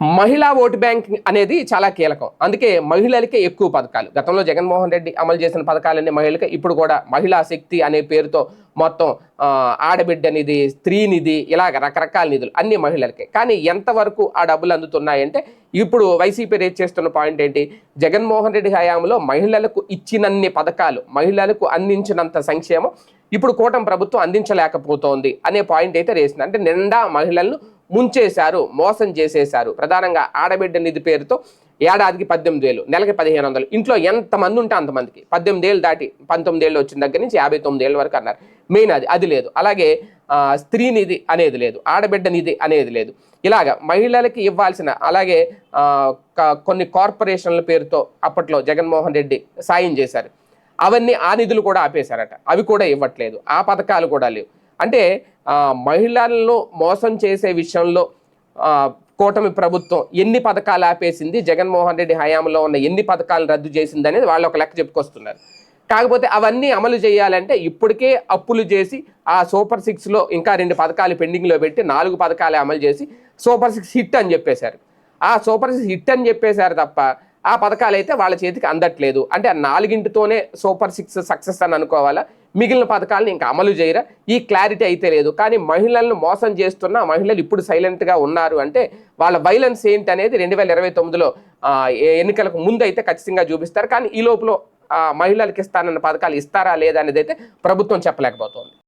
మహిళా vote bank అనేది చాలా కీలకం. అందుకే మహిళలకే ఎక్కువ పథకాలు. గతంలో జగన్మోహన్ రెడ్డి అమలు చేసిన పథకాలన్నీ మహిళలకే ఇప్పుడు కూడా మహిళా శక్తి అనే పేరుతో మొత్తం ఆడబిడ్డ నిధి స్త్రీ నిధి ఇలాగ రకరకాల నిధులు అన్ని మహిళలకే. కానీ ఎంతవరకు ఆ డబ్బులు అందుతున్నాయంటే ఇప్పుడు వైసీపీ రేట్ చేస్తున్న పాయింట్ ఏంటి? జగన్మోహన్ రెడ్డి హయాంలో మహిళలకు ఇచ్చినన్ని పథకాలు మహిళలకు అందించినంత సంక్షేమం ఇప్పుడు కూటమి ప్రభుత్వం అందించలేకపోతోంది అనే పాయింట్ అయితే రేసింది. అంటే నిండా మహిళలను ముంచేశారు మోసం చేసేశారు. ప్రధానంగా ఆడబిడ్డ నిధి పేరుతో ఏడాదికి పద్దెనిమిది వేలు నెలకి పదిహేను వందలు. ఇంట్లో ఎంతమంది ఉంటే అంతమందికి పద్దెనిమిది ఏళ్ళు దాటి పంతొమ్మిది ఏళ్ళు వచ్చిన దగ్గర నుంచి యాభై తొమ్మిది ఏళ్ళ వరకు అన్నారు. మెయిన్ అది అది లేదు. అలాగే స్త్రీ నిధి అనేది లేదు ఆడబిడ్డ నిధి అనేది లేదు. ఇలాగ మహిళలకి ఇవ్వాల్సిన అలాగే కొన్ని కార్పొరేషన్ల పేరుతో అప్పట్లో జగన్మోహన్ రెడ్డి సాయం చేశారు. అవన్నీ ఆ నిధులు కూడా ఆపేశారట. అవి కూడా ఇవ్వట్లేదు. ఆ పథకాలు కూడా లేవు. అంటే మహిళల్లో మహిళలను మోసం చేసే విషయంలో కూటమి ప్రభుత్వం ఎన్ని పథకాలు ఆపేసింది జగన్మోహన్ రెడ్డి హయాంలో ఉన్న ఎన్ని పథకాలు రద్దు చేసింది అనేది వాళ్ళు ఒక లెక్క చెప్పుకొస్తున్నారు. కాకపోతే అవన్నీ అమలు చేయాలంటే ఇప్పటికే అప్పులు చేసి ఆ సూపర్ సిక్స్లో ఇంకా రెండు పథకాలు పెండింగ్లో పెట్టి నాలుగు పథకాలు అమలు చేసి సూపర్ సిక్స్ హిట్ అని చెప్పేశారు. ఆ సూపర్ సిక్స్ హిట్ అని చెప్పేశారు తప్ప ఆ పథకాలు అయితే వాళ్ళ చేతికి అందట్లేదు. అంటే ఆ నాలుగింటితోనే సూపర్ సిక్స్ సక్సెస్ అని అనుకోవాలా? మిగిలిన పథకాలను ఇంకా అమలు చేయరా? ఈ క్లారిటీ అయితే లేదు. కానీ మహిళలను మోసం చేస్తున్న మహిళలు ఇప్పుడు సైలెంట్గా ఉన్నారు అంటే వాళ్ళ వైలెన్స్ ఏంటి అనేది రెండు వేల ఇరవై తొమ్మిదిలో ఎన్నికలకు ముందు అయితే ఖచ్చితంగా చూపిస్తారు. కానీ ఈ లోపల మహిళలకు ఇస్తానన్న పథకాలు ఇస్తారా లేదా అనేది అయితే ప్రభుత్వం చెప్పలేకపోతుంది.